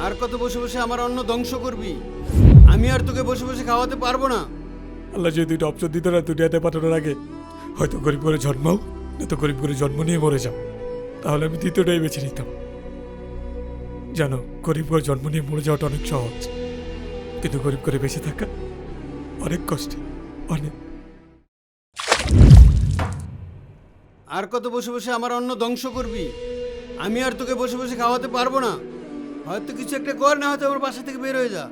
আর কত বসে বসে আমার অন্ন ধ্বংস করবি? আমি আর তোকে বসে বসে খাওয়াতে পারব না। আল্লাহ যদি দুটো অপশন দিত না দুনিয়াতে পাঠানোর আগে হয়তো গরিব করে জন্মাও নয়তো গরিব করে জন্ম নিয়ে মরে যাও। তাহলে আমি দ্বিতীয়টাই বেছে নিতাম। জানো গরিব করে জন্ম নিয়ে মরে যাওয়াটা অনেক সহজ। কিন্তু গরিব করে বেঁচে থাকা অনেক কষ্টে অনেক। আর কত বসে বসে আমার অন্ন ধ্বংস করবি? আমি আর তোকে বসে বসে খাওয়াতে পারব না। হয়তো কিছু একটা কর না হয়তো আমার বাসা থেকে বের হয়ে যা।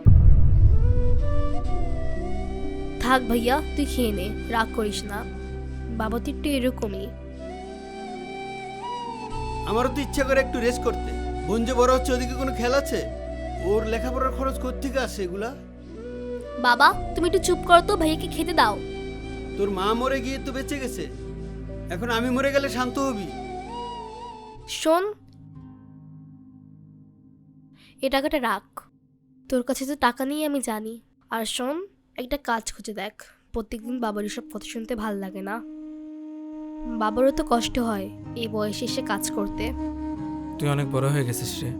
থাক ভাইয়া তুই খেয়ে নে রাগ করিস না। বাবা তো একটু এরকমই। আমারও তো ইচ্ছা করে একটু রেস্ট করতে। বোন যে বড় হচ্ছে ওদিকে কোনো খেলা আছে? ওর লেখাপড়ার খরচ কোথেকে আসে এগুলা? বাবা তুমি একটু চুপ করো তো ভাইয়াকে খেতে দাও। তোর মা মরে গিয়ে তো বেঁচে গেছে। এখন আমি মরে গেলে শান্ত হবি। শোন এ টাকাটা রাখ। তোর কাছে তো টাকা নেই আমি জানি। আর শোন একটা কাজ খুঁজে দেখ। প্রত্যেকদিন বাবার এসব কথা শুনতে ভালো লাগে না। বাবারও তো কষ্ট হয় এই বয়সে এসে কাজ করতে। তুই অনেক বড় হয়ে গেছিস রে।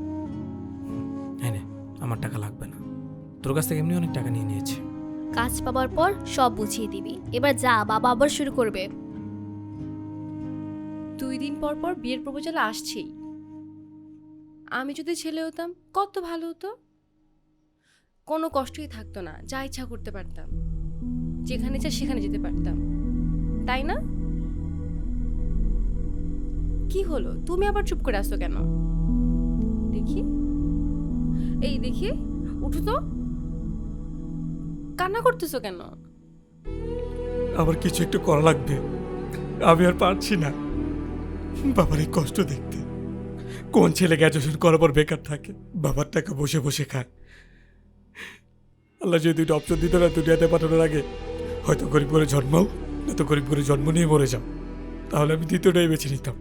হ্যাঁ নে আমার টাকা লাগবে না। তোর কাছ থেকে এমনি অনেক টাকা নিয়ে নিয়েছি। কাজ পাবার পর সব বুঝিয়ে দিবি। এবার যা বাবা আবার শুরু করবে। দুই দিন পর পর বিয়ের প্রপোজাল আসছেই। আমি যদি ছেলে হতাম, কত ভালো হতো? কোনো কষ্টই থাকতো না, যা ইচ্ছা করতে পারতাম। যেখানে ইচ্ছা সেখানে যেতে পারতাম। তাই না? কি হলো? তুমি আবার চুপ করে আসো কেন? দেখি। এই দেখি, উঠো তো। কান্না করতেছো কেন? আমার কিছু একটু করা লাগবে। আমি আর পারছি না। বাবার এই কষ্ট দেখতে। কোন ছেলে গ্র্যাজুয়েশন করার পর বেকার থাকে? বাবার টাকা বসে বসে খায়। আল্লাহ যদি দুটো অপশন দিত না দুনিয়াতে পাঠানোর আগে, হয়তো গরিব করে জন্মাও নয়তো গরিব করে জন্ম নিয়ে মরে যাও। তাহলে আমি দ্বিতীয়টাই বেছে নিতাম।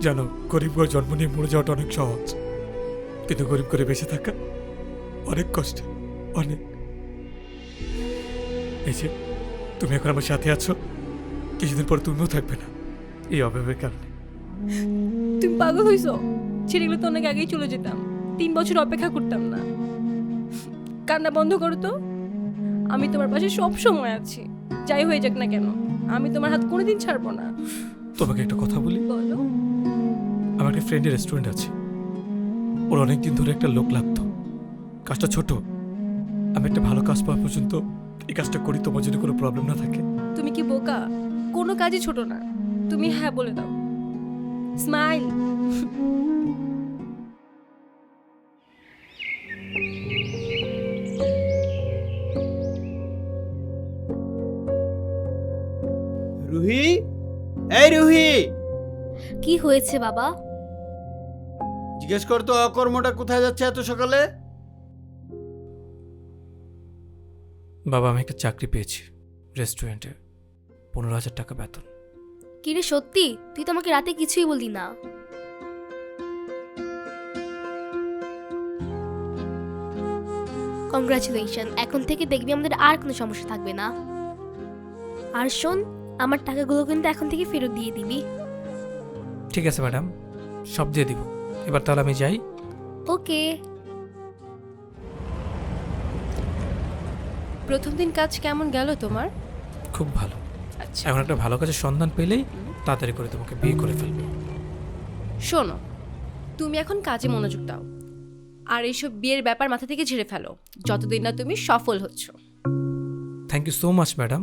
জানো, গরিব করে জন্ম নিয়ে মরে যাওয়াটা অনেক সহজ। কিন্তু গরিব করে বেঁচে থাকা অনেক কষ্ট অনেক। এই যে, তুমি এখন আমার সাথে আছো। কিছুদিন পর তুমিও থাকবে না। এই অভাবের কারণে। তুমি পাগল হইছো? ছেলেগুলো তো অনেক আগেই চলে যেতাম। তিন বছর অপেক্ষা করতাম না। কান্না বন্ধ করো তো। আমি তোমার পাশে সব সময় আছি। যাই হয়ে যাক না কেন আমি তোমার হাত কোনোদিন ছাড়বো না। তোমাকে একটা কথা বলি? বলো। আমার একটা ফ্রেন্ডের রেস্টুরেন্ট আছে। ওর অনেক দিন ধরে একটা লোক লাগতো। কাজটা ছোট। আমি একটা ভালো কাজ পাওয়া পর্যন্ত এই কাজটা করি তোমার যদি কোনো প্রবলেম না থাকে। তুমি কি বোকা? কোনো কাজই ছোট না। তুমি হ্যাঁ বলে দাও। স্মাইল রুহি? এই রুহি! কি হয়েছে বাবা? জিজ্ঞেস কর তো অকর্মটা কোথায় যাচ্ছে এত সকালে? বাবা আমি একটা চাকরি পেয়েছি রেস্টুরেন্টে পনেরো হাজার টাকা বেতন। কিরে সত্যি? তুই তো আমাকে রাতে কিছুই বললি না। কংগ্রাচুলেশন এখন থেকে দেখবি আমাদের আর কোনো সমস্যা থাকবে না। আর শোন আমার টাকাগুলো কিন্তু এখন থেকে ফেরত দিয়ে দিবি। ঠিক আছে ম্যাডাম সব দিয়ে দিব। এবার তাহলে আমি যাই। ওকে। প্রথম দিন কাজ কেমন গেল তোমার? খুব ভালো। এখন একটা ভালো কাজের সন্ধান পেলেই তাড়াতাড়ি করে তোমাকে বিয়ে করে ফেলব। শোনো তুমি এখন কাজে মনোযোগ দাও। আর এইসব বিয়ের ব্যাপার মাথা থেকে ঝেড়ে ফেলো। যতদিন না তুমি সফল হচ্ছ। Thank you so much madam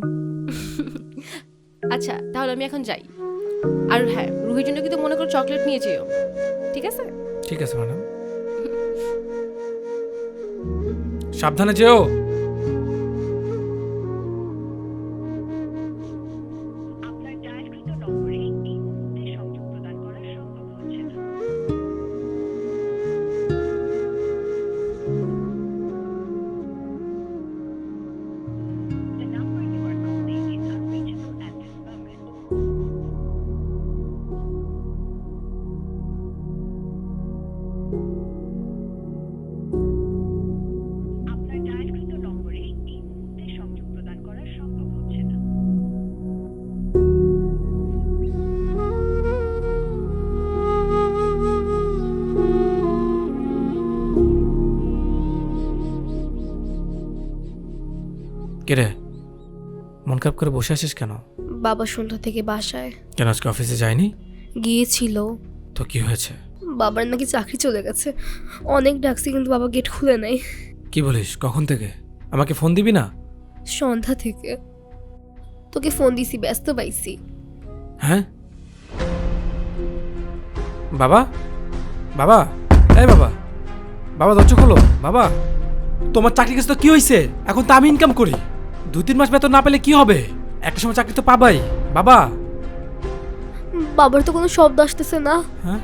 আচ্ছা তাহলে আমি এখন যাই। আর হ্যাঁ রুহির জন্য কিন্তু মনে করো চকলেট নিয়ে যেও। ঠিক আছে? ঠিক আছে ম্যাডাম সাবধানে যেও। কে রে? মন খারাপ করে বসে আছিস কেন? বাবা সন্ধ্যা থেকে বাসায়। কেন আজকে অফিসে যায়নি? গিয়েছিল। তো কি হয়েছে? বাবার নাকি চাকরি চলে গেছে। অনেক ডাকছি কিন্তু বাবা গেট খুলে নেয় কি বলিস? কখন থেকে? আমাকে ফোন দিবি না? সন্ধ্যা থেকে। তোকে ফোন দিছি ব্যস্ত পাইছি। হ্যাঁ? বাবা? বাবা? এই বাবা। বাবা দরজা খোলো। বাবা তোমার চাকরি কাছে তো কি হয়েছে এখন তো আমি ইনকাম করি। দু তিন মাস বেতন না পেলে কি হবে? একটা সময় চাকরি তো পাবাই। বাবা! বাবার তো কোনো শব্দ আসতেছে না। হ্যাঁ?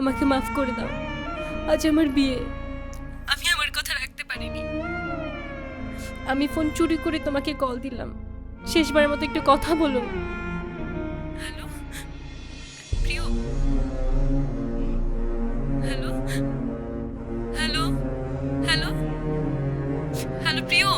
আমাকে মাফ করে দাও। আজ আমার বিয়ে। আমি আমার কথা রাখতে পারিনি। আমি ফোন চুরি করে তোমাকে কল দিলাম। শেষবারের মতো একটু কথা বলো। হ্যালো? প্রিয়? হ্যালো? হ্যালো? হ্যালো? হ্যালো প্রিয়?